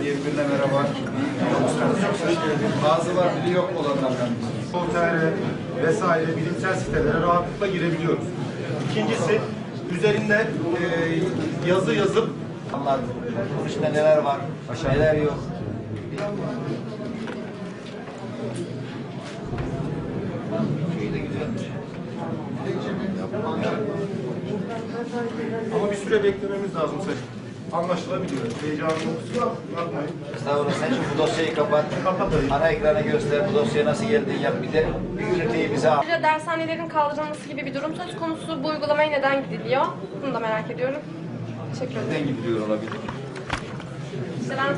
Birbirine merhaba. Bazı var, biri yok olanlardan. Voltaire vesaire bilimsel sitelere rahatlıkla girebiliyoruz. İkincisi üzerinden e, yazı yazıp Anladım. Bunun içinde neler var, neler yok. Şey de güzelmiş. ama bir süre beklememiz lazım sayın. Anlaşılabiliyor. Heyecanlı yapmayın. Estağfurullah sen şimdi bu dosyayı kapat. Kapatayım. Ana ekrana göster bu dosyaya nasıl geldiğini yap. Bir de bir üniteyi bize al. Ayrıca dershanelerin kaldırılması gibi bir durum söz konusu. Bu uygulamaya neden gidiliyor? Bunu da merak ediyorum. Teşekkür ederim. Neden gidiyor olabilir? İşte ben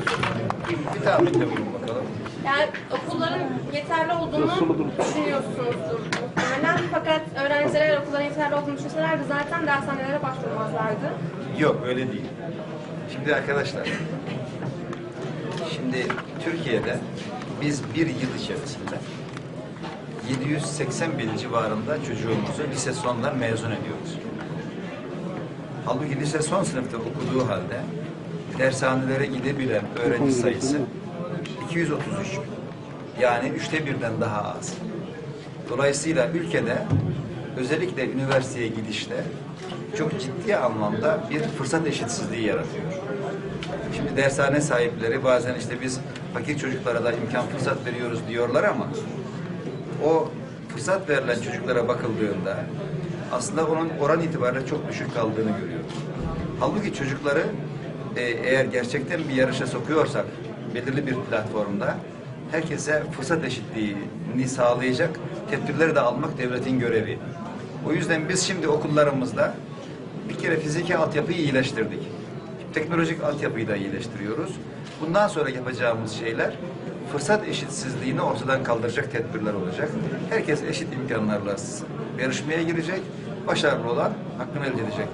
Bir tahminde bulun bakalım. yani okulların yeterli olduğunu düşünüyorsunuzdur muhtemelen. Fakat öğrenciler eğer okulların yeterli olduğunu düşünselerdi zaten dershanelere başvurmazlardı. Yok öyle değil. Şimdi arkadaşlar, şimdi Türkiye'de biz bir yıl içerisinde 780 bin civarında çocuğumuzu lise sondan mezun ediyoruz. Halbuki lise son sınıfta okuduğu halde dershanelere gidebilen öğrenci sayısı 233 bin. Yani üçte birden daha az. Dolayısıyla ülkede özellikle üniversiteye gidişte çok ciddi anlamda bir fırsat eşitsizliği yaratıyor. Şimdi dershane sahipleri bazen işte biz fakir çocuklara da imkan fırsat veriyoruz diyorlar ama o fırsat verilen çocuklara bakıldığında aslında onun oran itibariyle çok düşük kaldığını görüyoruz. Halbuki çocukları e, eğer gerçekten bir yarışa sokuyorsak belirli bir platformda herkese fırsat eşitliğini sağlayacak tedbirleri de almak devletin görevi. O yüzden biz şimdi okullarımızda bir kere fiziki altyapıyı iyileştirdik. Teknolojik altyapıyı da iyileştiriyoruz. Bundan sonra yapacağımız şeyler fırsat eşitsizliğini ortadan kaldıracak tedbirler olacak. Herkes eşit imkanlarla yarışmaya girecek. Başarılı olan hakkını elde edecek.